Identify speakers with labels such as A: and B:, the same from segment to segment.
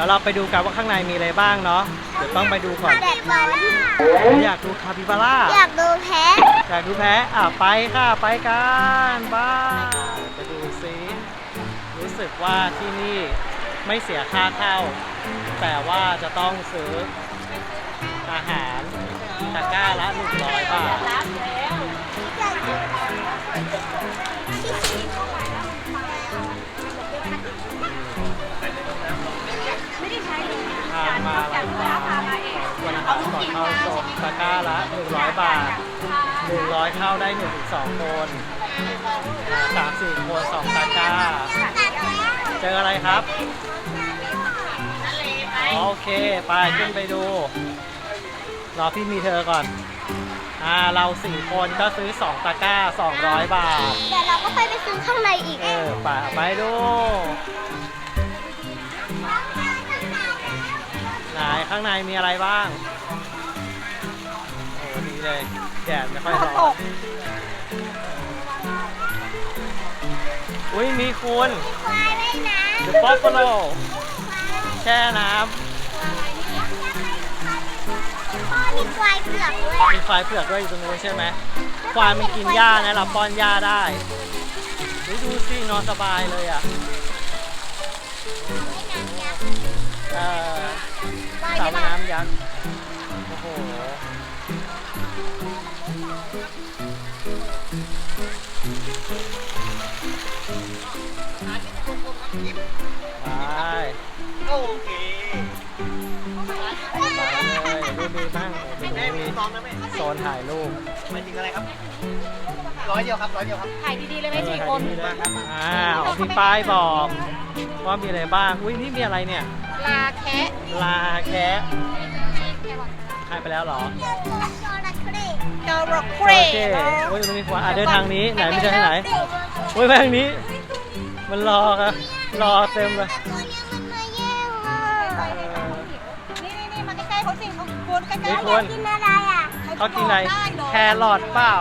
A: ดี๋ยวเราไปดูกันว่าข้างในมีอะไรบ้างเนาะเดี๋ยวต้องไปดูก่อน
B: แดดร้อน
A: อยากดูคาปิบาร่า
B: อยากดูแพะ
A: อยากดูแพ้อะไปค่ะไปกันบ้านไปดูซิรู้สึกว่าที่นี่ไม่เสียค่าเข้า แต่ว่าจะต้องซื้ออาหารตะกร้าละ100บาทามาลายฟาร์มวันอาหารก่อนเข้าชมตะกร้าละ100 บาท 100 เข้าได้1-2คนสามสี่คนสองตะกร้า เจออะไรครับ โอเค ไปขึ้นไปดู รอพี่มีเธอก่อนอ่าเราสี่คนก็ซื้อ 2 ตะกร้า 200 บาท
B: เดี๋ยวเราก็ไปไปซื้อข้างในอีก
A: เออไปไปดู ไหนข้างในมีอะไรบ้าง โอ้ดีเลยแดดไม่ค่อยร้อนอุ้ยมีคุณ
B: ควายไว้นะ
A: The Buffalo แช่น้
B: พ่อมีควายเผือกด้วยำ
A: มีควายเผือกด้วยอยู่ตรงนู้นใช่ไหมควายมันกินหญ้านะเราป้อนหญ้าได้เฮ้ยดูสินอนสบายเลยอะเออ สระว่ายน้ำยักษ์โอ้โหไป
C: โอเค
A: ไปเลยดู มีบ้าง
C: แม่มี
A: มี
C: ลูกน้องนะแม่
A: โซนถ่ายรูป
C: หมายถึงอะไรครับร้อยเดียวครับร้อยเดียวครับ
D: ถ่ายดีๆเลยไหมสี่คน
A: ออถ่ายดีๆเลยอ้าวมีป้ายบอกว่ามีอะไรบ้าง อุ้ยนี่มีอะไรเนี่ย
D: ลาแคะ
A: ลาแคะให้ไปแล้วเหรอ
B: จระเข้
D: จระ
A: โอ
D: เข้
A: เคโอ้ยมันมีขวาอะเดินทางนี้ไหนไม่ใช่ทางไหนโอ้ยไปทางนี้ มันรอครับรอเต็มเลย เขา
D: คุณใกล้
A: เฮ้ย
D: ๆ
A: คุณ
B: กินอะไรอะ
A: เขากินอะไรแครอทเปล่า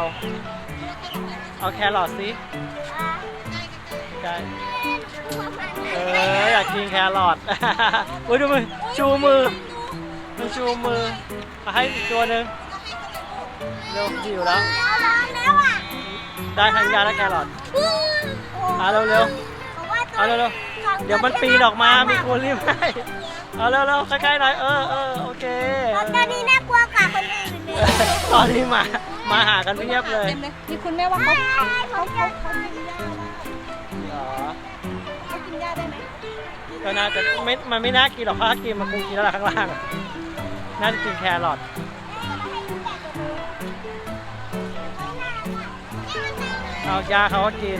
A: เอาแครอทสิใช่เอออยากกินแครอทอุ้ยดูมือชูมือมันชูมือเอาให้อีกตัวหนึ่งเร็วหิวแล้ว
B: ร้อนแล้วอะ
A: ได้ทั้งยาและแครอทเอาเร็วเร็วๆเอาเร็วเร็วๆ เดี๋ยวมันปีนออกมา มีคนรีบให้เอาเร็วเร็วๆใกล้ๆหน่อย เออเออโอเค
B: ตอนนี้น่ากลัวกว่าคนอื่นเลย
A: ตอนนี้มา มาหากันเพียบเลย
D: เต็มเลยนี่คุณแม่ว่าเขา
B: เขาเขาเขา
A: เหรอ
D: เขากินหญ้าได้ไหม
A: ก็น่าจะไม่มันไม่น่ากินหรอกเพราะถ้ากินมันคงกินแล้วล่ะข้างล่าง น่าจะกินแครอทเอายาเขาก็กิน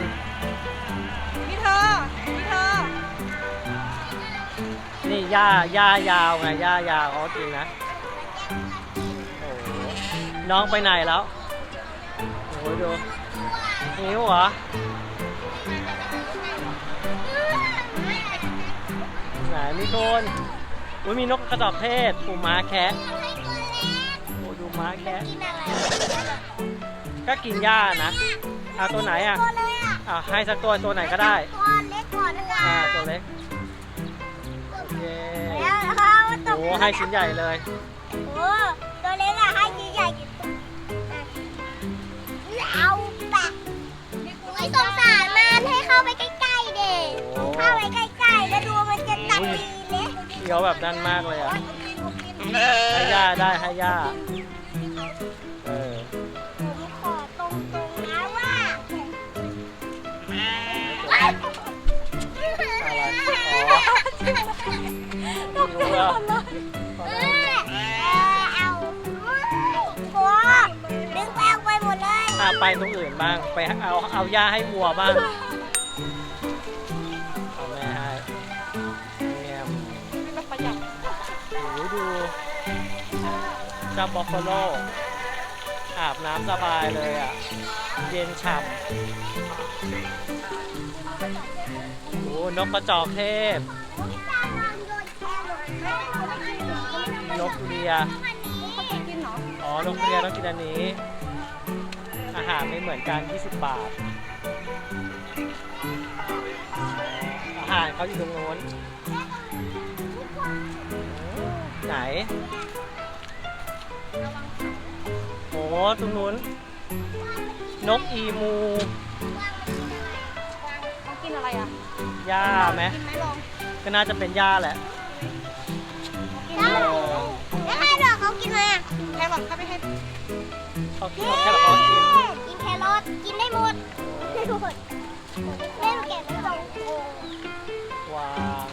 A: หญ้าหญ้ายาวไงหญ้ายาวเขาก็กินนะโอ้โหน้องไปไหนแล้วโอ้โหดูหิวเหรอไหนมีคนอุ้ยมีนกกระจอกเทศปูม้าแคะโอ้ดูม้าแคะ
B: กินอะไร
A: ก็กินหญ้านะอะตัวไหนอะ
B: ตัวเลยอะ
A: อะให้สักตัวตัวไหนก็ได้
B: ตัวเล็กก่อนนะ
A: อ่าตัวเล็ก เขา
B: ตก
A: โอ้ให้ชิ้นใหญ่เลย
B: โอ้ตัวเล็กอะให้ชิ้นใหญ่กี่ตัวเอาแปะไม่สงสารมันให้เข้าไปใกล้ๆเด็ก
A: โอ้
B: เข้าไปใกล้ๆแล้วดูมันจะตัดดีเลย
A: เคี้ยวแบบนั่นมากเลยอะให้ย่าได้ให้ย่า เออ
B: เอาโอ้ดึงแปลงไปหมดเลย
A: อะไปตรงอื่นบ้าง ไปเอาเอาหญ้าให้วัวบ้าง เอาแม่ให้เงียบ
D: มันประหยัด
A: โอ้โหดูเจ้าบอฟฟาโลอาบน้ำสบายเลยอะ เย็นฉ่ำโอ้นกกระจอกเทพ นกเรีย
D: เขาจะกินเหรอ
A: อ๋อนกเรียต้องกินอันนี้ อาหารไม่เหมือนกัน 20 บาท อาหารเขาอยู่ตรงโน้น ไหน โอ้ตรงนู้น นกอีมู
D: เขากินอะไรอะ
A: หญ้าไหม
D: กินไหมลอง
A: ก็น่าจะเป็นหญ้าแหละ
D: กิน
A: เอ
D: ไหม
A: อ
B: แล้วใครหลอกเขากินไหมอะ
D: แครอทเข้าไปให้
A: เขากินหมดแค่ละครกิน
B: กินแครอทกินได้หมดได้หมดแม่แกะไม่ตรงโกง
A: วาง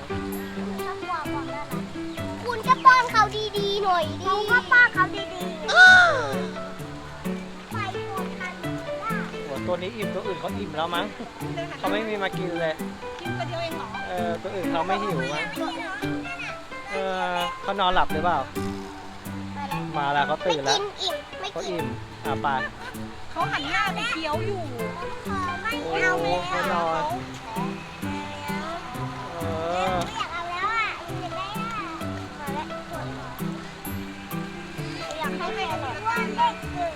B: คุณก็ป้อนเขาดีๆหน่อยดิเขาก็ป้อนเขาดีๆไฟโดนทันได้
A: โอ้ตัวนี้อิ่มตัวอื่นเขาอิ่มแล้วมั้ง
D: เดินหา
A: เขาไม่มีมากินเลย
D: กินตัวเดียวเองเหรอ
A: เออตัวอื่นเขาไม่หิวมั้งเออเขานอนหลับหรือเปล่า มาแล้วเขาตื่นแล้ว
B: ไม่กินอิ่มไม่
A: เขา
B: กิน
A: อิ่มอะไป
D: เขาหันหน้าไปเคี้ยวอยู่
B: ขอไม่
A: โอ้
B: เอา
A: โห
B: แล้ว
A: เขานอนเออ
B: ไม่อยากเอาแล้วอะอยากได้อะมาแล้วอยากให้แม่หน่อยว่าเด็กเกิด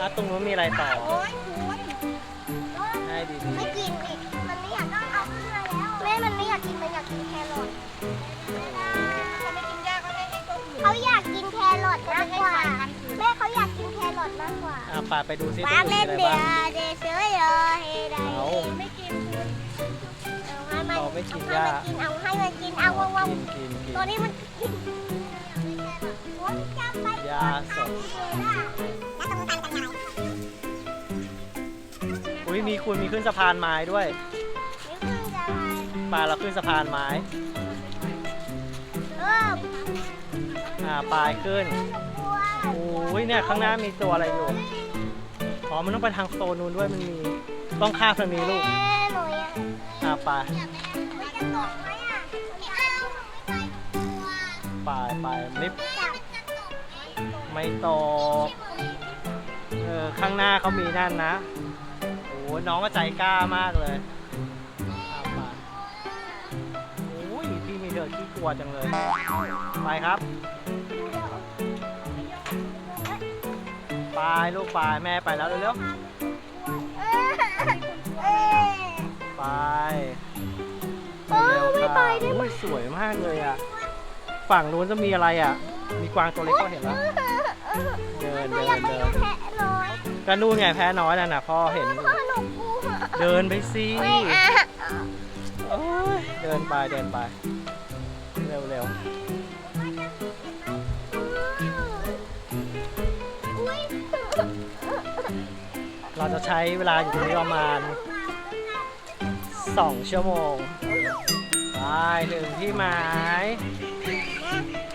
A: อะตรงนู้นมีอะไรต่อ
D: โอ้ยคุณ
A: ให้ดี
B: ไม่กินอีกมันไม่อยากต้องเอาขึ้นมาแล้วแม่มันไม่อยากกินากก
D: ว่า
B: แม่เขาอยากกินแครอทมากกว่า
A: ๆอะไปไปดูซิตรง
B: วาง
A: นู้นมี
B: เล่น
A: อะไร
B: เดี๋ย
A: บ้าง
B: วเดี๋ยวเสือเยอะเฮดา
A: เอา
D: ไม่กินคุณ
B: เอาให้มัน
A: เขาไม่กิน
B: เอา
A: หญ้า
B: ให้มันกินเอาให้มันกินเอาว่างว่าง
A: กินกินกิน
B: ตัวนี้มันกินโอ๊ยจำไป
A: หญ้าสด
B: แล้วตรงกันกันยังไง
A: อุ้ยมีคุณมีขึ้นสะพานไม้ด้วย
B: นิ้วมือจะอะไร
A: ปลาเราขึ้นสะพานไม้
B: เออ
A: อ่าปลายขึ้น
B: กลัว
A: โอ้ ยเนี่ยข้างหน้ามีตัวอะไรอยู่ อ๋อ มันต้องไปทางโซนนู้นด้วยมันมี ต้องข้ามทางนี้ลูก
B: หนูอ่า
A: ไป
B: ไหมอะไม่เอาหนูไม่ไป
A: ไปลิฟต์
B: จับ
A: ไม่ตกเออข้างหน้าเขามีนั่นนะโอ้น้องก็ใจกล้ามากเลยโอ้ยพี่มีเธอขี้กลัวจังเลย ไปครับ ไปลูกไปแม่ไปแล้วเร็ว
B: เออเออ
A: ๆไป
B: เออไม่ไปได้
A: โอ้ยสวยมากเลยอะ ฝั่งนู้นจะมีอะไรอะ มีกวางตัวเล็กก็เห็นแล้ว เดิน
B: หนู
A: เดิ
B: อยาก
A: น
B: ไป
A: เดิ
B: ดู
A: น
B: แพะน้อย
A: ก็นู่นไงแพ้น้อยนั่นน่ะพ่อเห็นอยู่
B: พ่อหนูกลัว
A: เดินไปสิ
B: ไม่อะ
A: โอ้ยเดินไปเดินไป เร็วเเราจะใช้เวลาอยู่ตรงนี้ประมาณ 2 ชั่วโมงไปถึงที่หมาย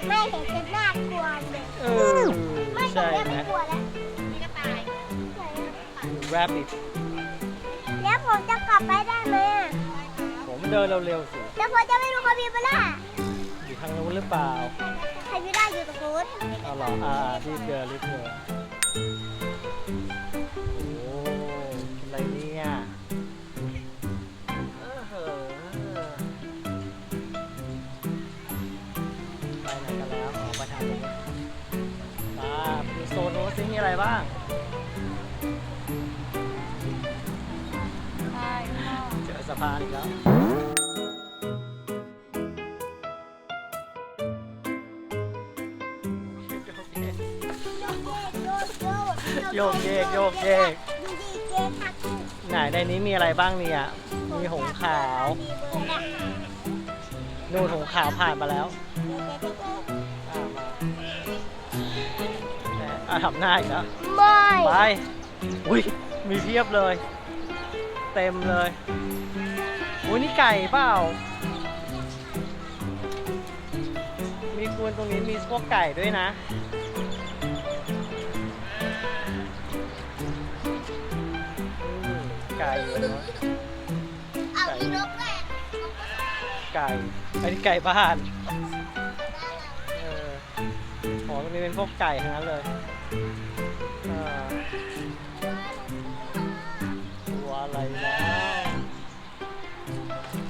B: ไม่เห็นจะน่ากลัวเลย
A: เออ
B: ไม่ตร
A: ใช่
B: งนี้
A: ไหม
B: ไม่กลัวแล้ว
A: แรบบิด
B: แล้วผมจะกลับไปได้ไหมอะ
A: ผมเดินเร็วๆสิ
B: แล้วผมจะไม่รู้คาบิบาร่า
A: อยู่ทางนู้นหรือเปล่า
B: คาบิบาร่าอยู่ตรงนู้น
A: เอาเหรออ่ารีบเดินรีบเดิน อะไรบ้าง
D: ใช่พ่อ
A: เจอสะพานอีกแล้ว โยกเยกโยกเยก
B: ดูดีเกทัก
A: ไหนในนี้มีอะไรบ้างเนี่ย มีหงส์ขาว นู่นหงส์ขาวผ่านมาแล้ว อะทำหน้าอีกแล้ว
B: ไม่
A: ไปอุ้ยมีเพียบเลย เต็มเลยอุ้ยนี่ไก่เปล่า มีคูนตรงนี้มีพวกไก่ด้วยนะอืมไก่อยู่เนอะ
B: เอามีนกด้วย
A: ไก่อันนี้ไก่บ้าน เออของตรงนี้เป็นพวกไก่ทั้งนั้นเลย ตัวอะไรนะ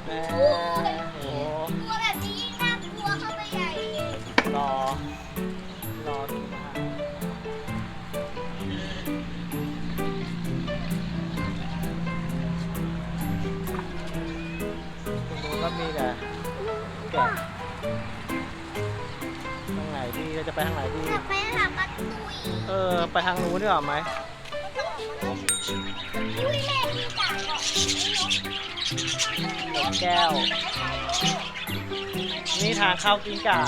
A: แม่โอ้ตัวแบบนี้น่าก
B: ลัวเข้าไปใหญ่
A: รอ รอดูนะตงนู้นก็มีแต่
B: ะ
A: ทางไหนดีเราจะไปทางไหนดี
B: จะไปหา
A: เออ ไปทางนู้นดีกว่าไหม
B: แก
A: นกแก้ว นี่ทางเข้ากินกา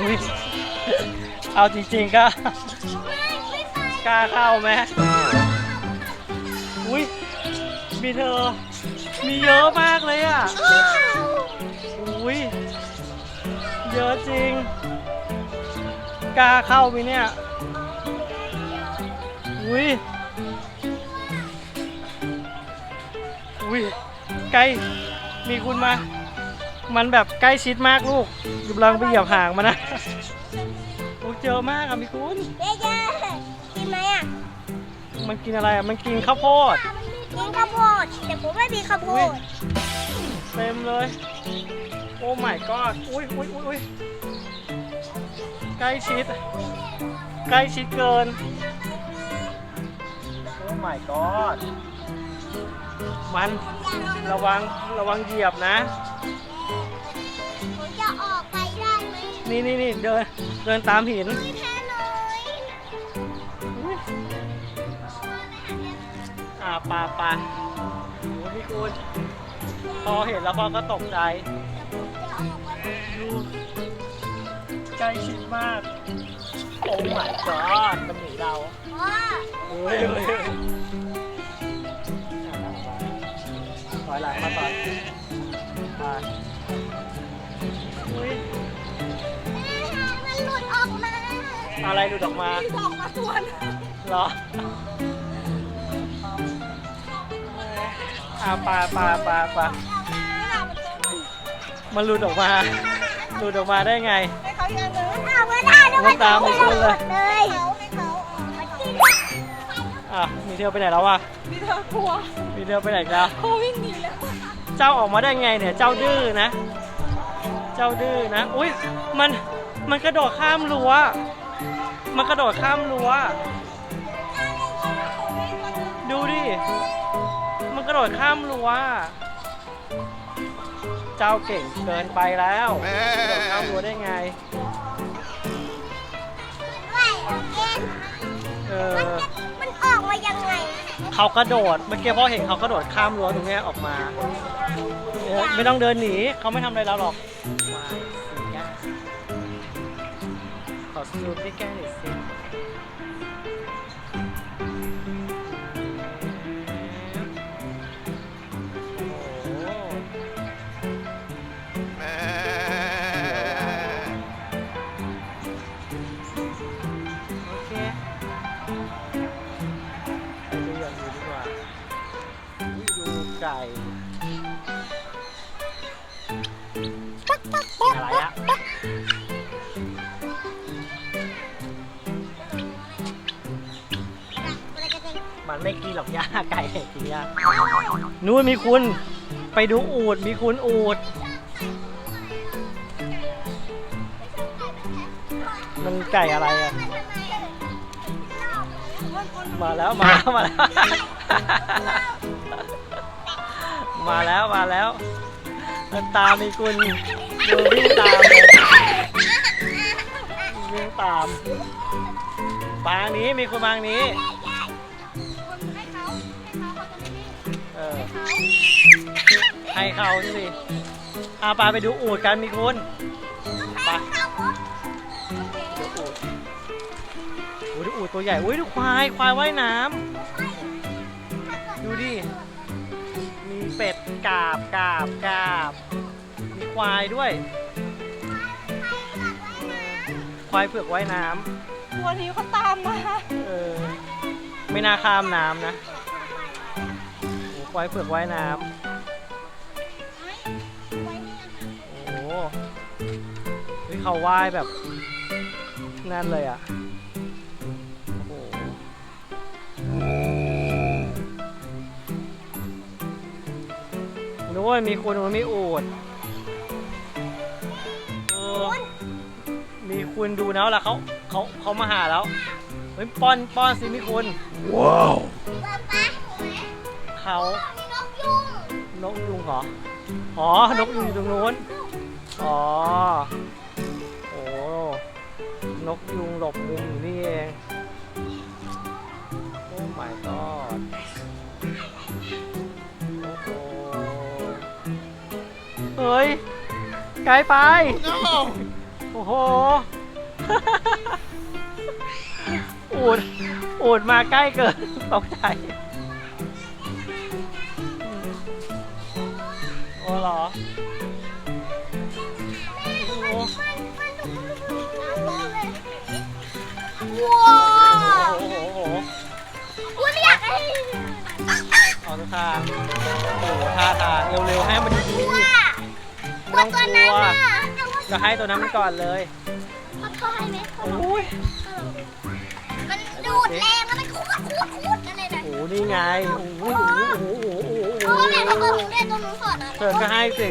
A: อุ้ยเอาจริงๆก็กล้าเข้าไหมอุ้ยมีเธอ มีเยอะมากเลยอะ อุ้ยเยอะจริง กล้าเข้าไหมเนี่ย อุ้ย อุ้ย ใกล้ มีคุณมา มันแบบใกล้ชิดมากลูกกำลังไปเหยียบหางมันนะโอ้เจอมากอะมีคุณ
B: เย้ๆกินไหมอะ
A: มันกินอะไรอะมันกินข้าวโพด
B: กินข้าวโพดแต่ผมไม่มีข้าวโพด
A: เต็มเลย โอ้ my god อุ้ยอุ้ยอุ้ยอุ้ย ใกล้ชิด ใกล้ชิดเกิน โอ้ my god มันระวังระวังเหยียบนะ
B: ผมจะออกไปได้ไหม
A: นี่นี่นี่เดินเดินตามหิน
B: ไม่แพ้เลย
A: อุ๊ยอ่าปลาปลาโอ้พี่คุณพอเห็นแล้วพ่อก็ตกใจดู ใกล้ชิดมาก โอ้ my god มันหนีเรา
B: พ่อ
A: เฮ้ยเฮ้ยถอยหลังมาต่อยไปอุ้ย
B: มันหลุดออกมา
A: อะไรหลุดออกมาหลุ
D: ดออกมาส่วน
A: เหรออาปลาปลาปลาปลามันหลุดออกมาหลุดออกมาได้ไง
D: อก
B: มาได้แล้ว
A: มันตามไปเลย
B: เลย
D: เขาให้เขา
B: มันกิน
A: อะมีเทลไปไหนแล้ววะ
D: มีเธอกลัว
A: มีเทลไปไหนแล้ว
D: เขาวิ่งหนีแล้ว
A: เจ้าออกมาได้ไงเนี่ย เจ้าดื้อนะ เจ้าดื้อนะ อุ้ยมันมันกระโดดข้ามรั้ว มันกระโดดข้ามรั้ว ดูดิ มันกระโดดข้ามรั้ว เจ้าเก่งเกินไปแล้วกระโดดข้ามรั้วได้ไง
B: เค
A: เอ
B: มัน
A: อ
B: จะมันออกมายังไง
A: เขากระโดด เมื่อกี้พ่อเห็นเขากระโดดข้ามรั้วตรงเนี้ยออกมาเออไม่ต้องเดินหนีเขาไม่ทำอะไรเราหรอกว้ายสีก้าขอซูมใกล้ๆหน่อยสิ ดูไก่อะไรอะมันไม่กินหรอกย่าไก่กินย่านู้นมีคุณ ไปดูอูดมีคุณอูด มันไก่อะไรอะมาแล้วมาแล้วมาแล้ว มาแล้วมาแล้วมันตามมีคุณดูวิ่งตามเลยวิ่งตามบางนี้มีคุณบางนี้
D: ให้เขาให้เขาเขาจะไม่วิ่ง
A: เออให้เขาสิอาปาไปดูอูดกันมีคุณไปดูอูดอ้ยดูอูดตัวใหญ่อุ้ยดูควายควายว่ายน้ำ กาบกาบกาบ มีควายด้วย ควายเผือกว่ายน้
D: ตัวนี้เขาตามมาำ
A: เออ ไม่น่าข้ามน้ำนะโอ้ควายเผือกว่ายน้ำโอ้โหเฮ้ยเขาว่ายแบบนั่นเลยอะ นู้นมีคุณนู้นมีอูดเออมีคุณดูนะแล้วเขาเขาเขามาหาแล้วเฮ้ยป้อนป้อนสิมีคุณ
B: ป๊าป๊า
A: เขา
B: มีนกยุง
A: นนกยุงเหรออ๋อนกยุงอยู่ตรงนู้นอ๋อโอ้นกยุงหลบมุมอยู่นี่เองโอ้ my god ฮ้ยไกลไป โอ้โห อูดอูดมาใกล้เกินตกใจโอ้เหรอโอ้โห
B: ว้า
A: โอ้โหโอ้โห
B: อุ้ยไม่อยากให้
A: เอาทุกทางโอ้โหท่าทางเร็วๆให้มันดี
B: ว่า
A: ๆไม่
B: ตัว
A: ต้อง
B: ตัว
A: ก
B: นั้น
A: ลัว
B: น่ะ
A: ก็ให้ตัวนั้นมันก่อนเลย
B: เขาเขาให้ไหม
A: โอ้ย
B: มันดูดแรงแล้วมันคูดคูดคูดอะไรนะ
A: โอ้โหนี่ไงโอ้โหโอ้โหโอ้โหโอ้โห
B: โอ้
A: โอ้
B: แม่
A: โห
B: เขาบอกหนูเล่นตรงนู้นก่อนนะ
A: เชิญก็ให้สิ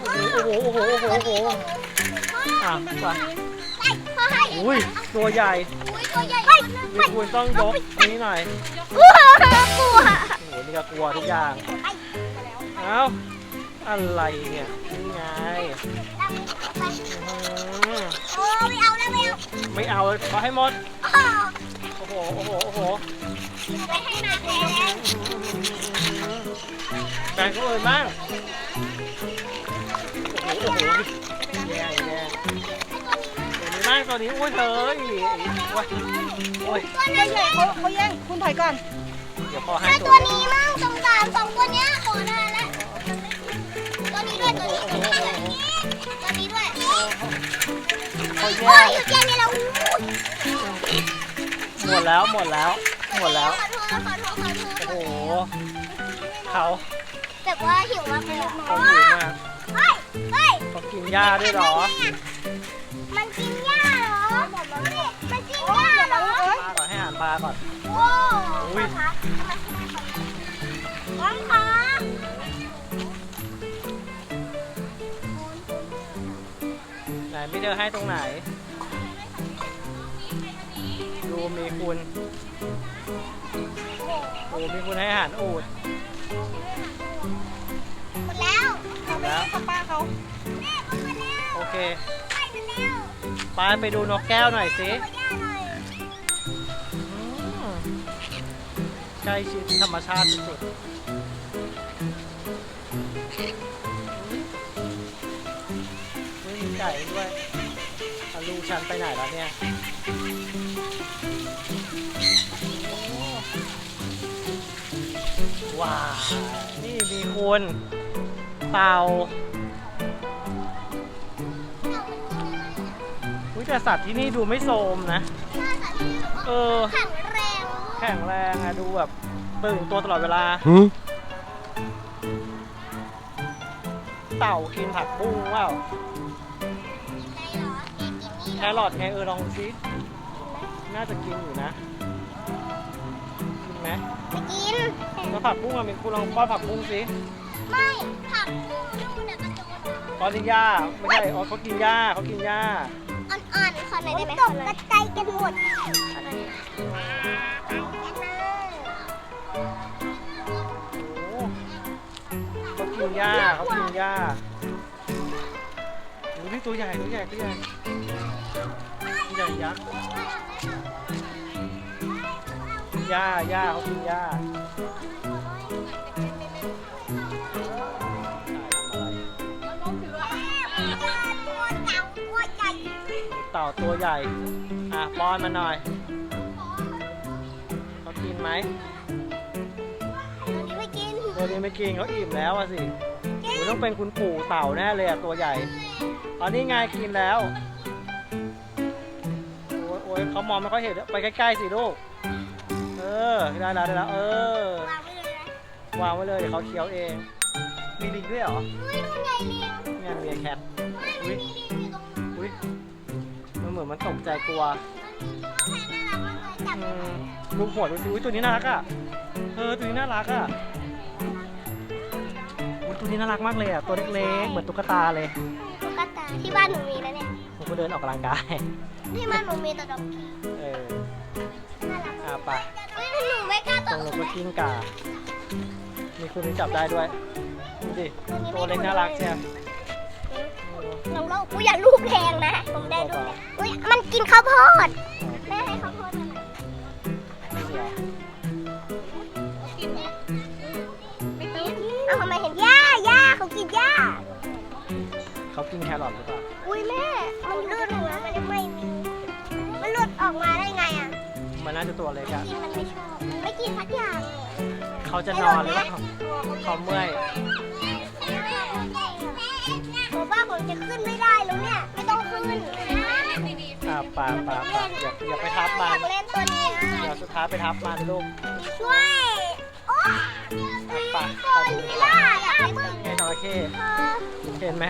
A: โอ้โหโอ้โหโอ้โหโอ้โหอะไป
B: เขาให้
A: อุ้ยตัวใหญ่
B: อุ้ยตัวใหญ่
A: นี่คุณต้องยกนี้หน่อย
B: กลัวกลัว
A: โอ้โหนี่ก็กลัวทุกอย่างเอ้าอะไรเนี่ยนี่ไง อื้อหือ
B: โอ้ไม่เอาแล้วไม่เอา
A: ไม่เอาขอให้หมด
B: อ้
A: โอ้โห โอ้โห โอ้โห
B: ไม่ให้มาแทน
A: แบ่งคนอื่นบ้างโอ้โห โอ้โหแย่แย่ตัวนี้บ้างตัวนี้โอ้ยเธอโอ้ยโอ้ย
B: ตัวนั้น
D: ใหญ่เขาเขาแย่งคุณถอยก่อน
A: เดี๋ยวพอให้ตั
B: ตัวว
A: นี้
B: มั่งสงสารสองตัวเนี้ยโอ้นานแล้ว ตัวนี้ด้วยตัวนี้ตัวนี้ตัวนี้ด้วยโอ้
A: ย
B: อยู่แค่นี้แล้ว
A: หมดแล้วหมดแล้ว หมดแล้ว
B: ขอโทษขอโทษขอโทษ
A: โอ้โหเขา
B: แต่ว่าหิวมากเลยอะ
A: เขาหิวมาก
B: เฮ้ยเฮ้ย
A: เขากินหญ้าด้วยเหรอ
B: มันกินหญ้าเหรอ มันกินหญ้าเหรอ
A: ให้อาหารปลาก่อน
B: โอ้
A: ย เจอให้ตรงไหน ดูมีคุณ โอ้มีคุณให้อาหารอูด
B: หมดแล้ว
A: หมดแล้ว
D: กับป้าเขา
B: แม่ก็หมดแล้ว
A: โอเค
B: ไปหมดแล้ว
A: ไปไปดูนกแก้วหน่อยสิ
B: ขอย่าหน่อย
A: อืมใกล้ชิดธรรมชาติสุดๆไม่มีไก่ด้วยอะ ลูกฉันไปไหนแล้วเนี่ยว้าว นี่มีคุณเต่าอุ้ยแต่สัตว์ที่นี่ดูไม่โทรมนะ
B: หน้าสามีแบบว่า
A: เออ
B: แข็งแรง
A: แข็งแรงอะดูแบบตื่นตัวตลอดเวลา เต่ากินผักบุ้งเปล่า แค
B: เหรอ
A: รอทไงเออลองดูซิน่าจะกินอยู่นะกินไหม
B: ไม่กิน
A: แล้วผักบุ้งอะมีคุณลองป้อนผักบุ้งสิ
B: ไม่ผักบุ้งดูเนี่ยกระโจน
A: ป้อนที่หญ้าไม่ใช่อ๋อเขากินหญ้าเขากินหญ้า
B: อ่อนๆขอหน่อยได้ไหมตกกระจายกันหมดขอหน่อย
A: โอ้เขากินหญ้าเขากินหญ้า ดูนี่ตัวใหญ่ตัวใหญ่ตัวใหญ่ตัวใหญ่ยักษ์หญ้าหญ้าเขากินหญ้าเต่าตัวใหญ่ อะป้อนมาหน่อยเขากินไหม
B: ไม่กิน
A: ตัวนี้ไม่กินเขาอิ่มแล้วอะสิโอ้ยต้องเป็นคุณปู่เต่าแน่เลยอะตัวใหญ่ต อนนี้ไงกินแล้วโอ้ยโอ้ยเขามองไม่ค่อยเห็นไปใกล้ๆสิลูก เออได้แล้วได้แล้วเออ
B: วางไว้เลยนะ
A: วางไว้เลยเดี๋ยวเขาเคี้ยวเอง มีลิงด้วยเหรอ
B: เฮ้ยนู่นไงลิง
A: เนี่ยเมียแคทอุ้ย
B: มีลิงอยู่ตรง
A: อุ้ยมันเหมือนมันตกใจกลัว
B: จับ
A: อืมลูกหัวดูสิอุ้ยตัวนี้น่ารักอะเออตัวนี้น่ารักอะอุ้ยตัวนี้น่ารักมากเลยอะตัวเล็กๆเหมือนตุ๊กตาเลย
B: ตุ๊กตา ที่บ้านหนูมีแล้วเนี่ย
A: ผมก็เดินออกกำลังกาย
B: ที่บ้านหนูมีแต่ดอกกี้
A: เออ
B: น่ารัก
A: อะไป
B: เฮ้ยหนูไม่กล้า
A: ต
B: ต
A: ร
B: ก
A: ง
B: เล
A: นู้น
B: ย
A: ก็กิ้งกามีมีคุณที่จับได้ด้วย ดูดิ ตัวเล็กน่ารักใช่ไหม
B: ลองโลกกูอย่าลูกแรงนะผมได้ลูกแรงอุ้ยมันกินข้าวโพด เขากิน
A: แครอทหรือเปล่า
B: อุ้ยแม่ มันหลุดหัวมันไม่มี มันหลุดออกมาได้ไงอะ
A: มันน่าจะตัวเล็กอะ
B: กินมันไม่ชอบ มันไม่กินสักอย่างเลย
A: เขาจะนอนหรือเปล่าเขาเมื่อย
B: ผมว่าผมจะขึ้นไม่ได้แล้วเนี่ย ไม่ต้องขึ้น
A: อ่าปาปาปาอย่าอย่าไปทับ
B: อ
A: มัน
B: ยากเล่นตัวนี้
A: เดี๋ยวสุดท้ายไปทับมันลูก
B: ช่วย โอ้ตัวนี้ล่ะอยากให้มึง
A: ไงจ ระเข้
B: เห็
A: นไหม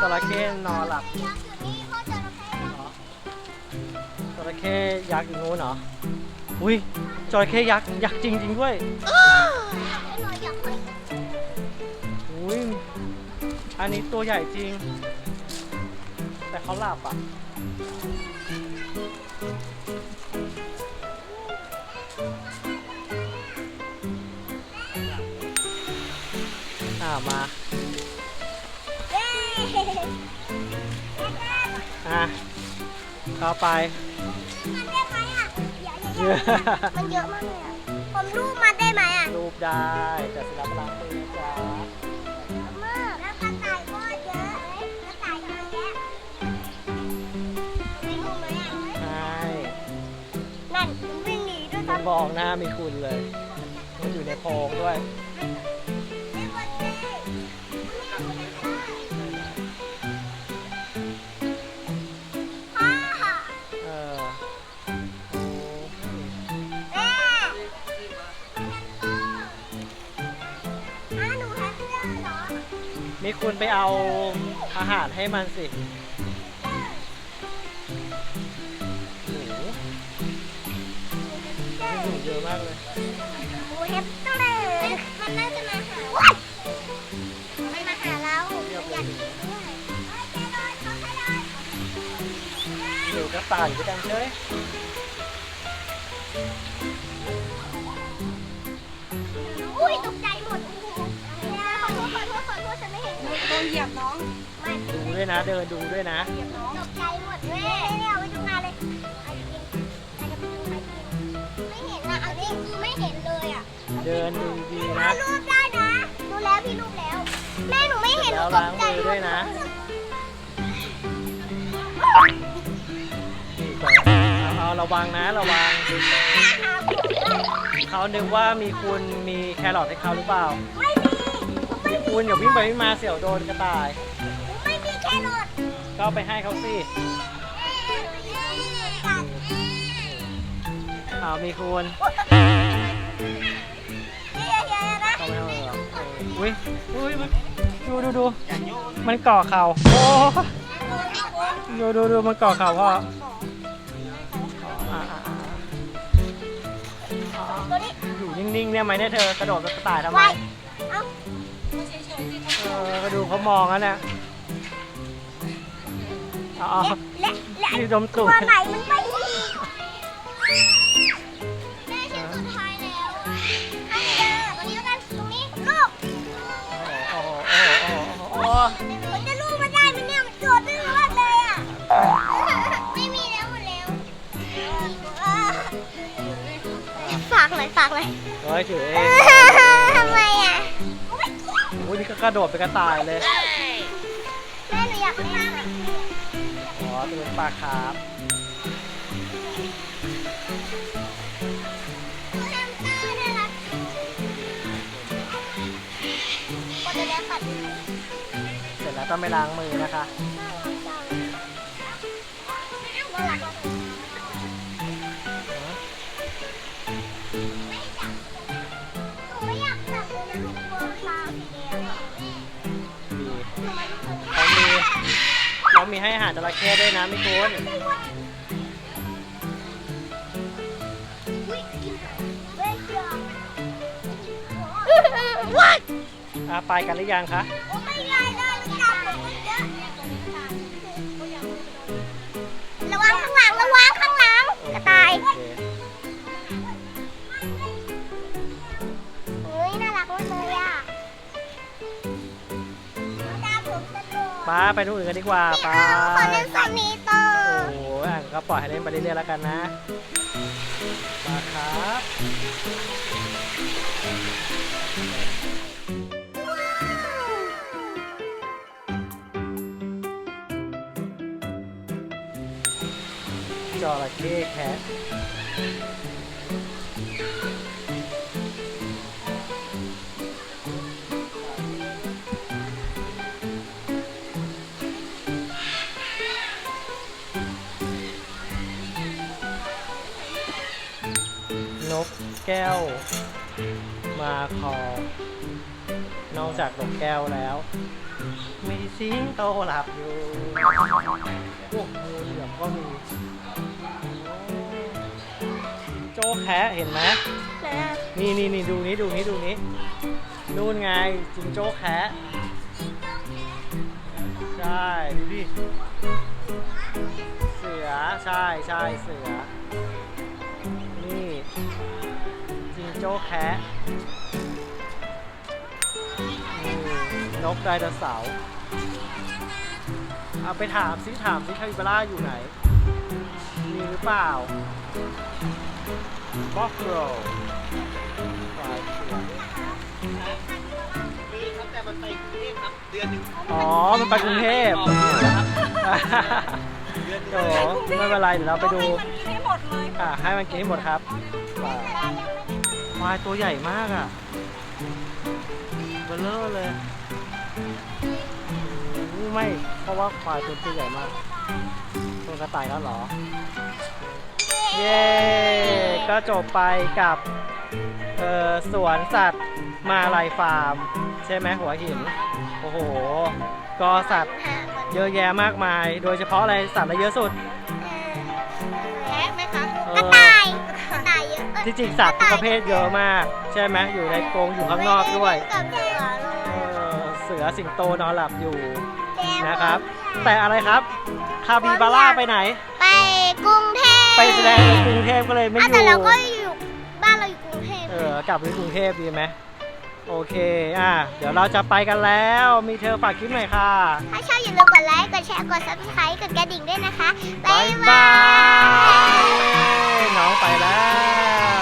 A: จระเข้นอนหลับ
B: ยักษ์อยู่นี่พ่อจระเข้
A: เหรอจระเข้ยักษ์อยู่นู้นเหรออุ้ยจระเข้ยักษ์ยักษ์จริงจริงๆด้วย
B: อยากให้
A: อุ้ยอันนี้ตัวใหญ่จริง แต่เขาหลับอะอ่ามา
B: เข้า
A: ไป
B: มันได้ไหมอะเดี๋ยวเดี๋ยวๆมันเยอะมากเลยอะผมรูปมันได้ไหมอะ
A: รูปได้แต่เสร็จแล้วไปล้างมือนะจ๊ะ
B: เยอะมากแล้วกระต่ายก็เยอะกระต่ายเยอะแยะไม่รู้ไหมอะ
A: ใช่
B: นั่นมันวิ่งหนีด้วย
A: ไม่
B: ซ้ำ
A: บอกหน้ามีคุณเลยมันอยู่ในโพรงด้วย
B: มี
A: คุณไปเอาอาหารให้มันสิหนูหนูเยอะมากเลย
B: หนูแฮปปี้เลยมันน่าจะมาหามันมาหาเราอยากกินด้วยเอ้ยแกเลยเขาให้เลย
A: หนูกระต่ายด้วยกันใช่ไเห
D: ยียบน้อง
B: ไม่
A: ดูด้วยนะ เดินดูด้วยนะ
D: เหยียบน้อง
B: ตกใจหมดเลยไม่เอาไปดูงานเลยใครกินใครจะไปดูใครกินไม่เห็นนะเอาจริงคือไม่เห็นเลยอะ
A: เดินดูดีๆนะ
B: รูปได้นะดูแล้วพี่รูปแล้ว แม่หนูไม่เห็นหนูตกใจ
A: แล้วล้างมือด้วยนะนี่ก่อนเอาเอาระวังนะระวังเขานึกว่ามีคุณมีแครอทให้เขาหรือเปล่า
B: ไม่มี
A: มี คุณอย่าวิ่งไปวิ่งมาเสี่ยวโดนกระต่าย
B: ไม่มีแครอท
A: ก็เอาไปให้เขาสิ
B: กัด
A: อ้าวมีคุณ
B: เดี๋ยวเดี๋ยวนะ
A: เขาไม่เอาเหรอเอออุ้ยอุ้ยมันดูดูดูมันก่อเข่าโอ้ดูดูดูมันก่อเข่าพ่ออ่าอ่าอ่า
B: ตัวนี้
A: อยู่นิ่งๆเนี่ยไหมเนี่ยเธอกระโดดกระต่ายทำไม
B: ไว้เอ้า
A: เออก็ดูเขามองกันนะเอาเอา
B: และและ
A: นี่ดมตู
B: ตั
A: ด
B: วไหนมันไม่มีแม่ชิ้นสุดท้ายแล้วให้เจอตัวนี้แล้วกันตรงนี้ลูก
A: โอ้โหโอ้โหโอ้โหโอ้โห
B: มันจะลูกมาได้ไหมเนี่ยมันโดดดื้อมากเลยอะไม่มีแล้วหมดแล้วฝากหน่อยฝากหน่อย
A: เฮ้ยถือเอ
B: เองอทำไมอะ
A: โอ้ย นี่ก็กระโดดไปนกระต่ายเลย
B: แม่หนูอยากเล่นน้ำ
A: อ๋อตัวเป็นปลาคาร์ฟ
B: แฮมสเตอร์น่ารักก็จะได้ขัด
A: เสร็จแล้วต้องไปล้างมือนะคะ
B: น่ารักจัง มี
A: ให้อาหารจระเข้ด้วยนะไม่คุณ
B: อุ๊ยเว้ยเชียว What
A: อะไปกันหรือยังคะ ป้าไปนู่นอื่นกันดีกว่าไป
B: เอาขอเล่นโซนนี้ต่อ
A: โอ้โหอะก็ปล่อยให้เล่นไปเรื่อยๆแล้วกันนะมาครับจระเข้แคะ แก้ว มาคอนอกจากนกแก้วแล้ว มีสิงโตหลับอยู่โอ้งูเหลือมก็มีโจแคะเห็นไหมนี่นี่นี่ดูนี้ดูนี้ดูนี้นู่นไงจิงโจ้แคะใช่ ดูดิ เสือ ใช่ใช่เสือ จิงโจ้แคะนี่นกไดโนเสาร์เอาไปถามซิถามซิคาปิบาร่าอยู่ไหน มีหรือเปล่าบ็อกโรฝ่ายเสือ
C: มีครับแต่มันไปกรุงเทพครับเดือนหนึ่ง
A: อ๋อ มันไปกรุงเทพ
C: ออกเดือนนะครับ
A: โถไม่เป็นไรเดี๋ยวเราไปดู
D: มันกินให้หมดเลย
A: อะให้มันกินให้หมดครับปลา ควายตัวใหญ่มากอะเบลเลอร์เลยโอ้ไม่ เพราะว่าควายตัวใหญ่มากตัวกระต่ายแล้วเหรอ เย้ ก็จบไปกับเอ่อสวนสัตว์มาลายฟาร์ม ใช่ไหมหัวหิน โอ้โห ก็สัตว์เยอะแยะมากมาย โดยเฉพาะอะไรสัตว์อะไรเยอะสุด จริงๆสัตว์ประเภทเยอะมาก ใช่ไหมอยู่ในกรงอยู่ข้างนอกด้วย
B: กับเสือเอ
A: อเสือสิงโตนอนหลับอยู่นะครับ แต่อะไรครับคาบิบาร่าไปไหน
B: ไปกรุงเทพ
A: ไปแสดงในกรุงเทพก็เลยไม่อยู่
B: แต่เราก็อยู่บ้านเราอยู่กรุงเทพ
A: เออกลับไปกรุงเทพดีไหมโอเคอะเดี๋ยวเราจะไปกันแล้วมีเธอฝากคลิปหน่อยค่ะ
B: ถ้าชอบอย่าลืมกดไลค์กดแชร์กด subscribe กดกระดิ่งด้วยนะคะ บ๊าย
A: บาย น้
B: อง
A: ไปแล้ว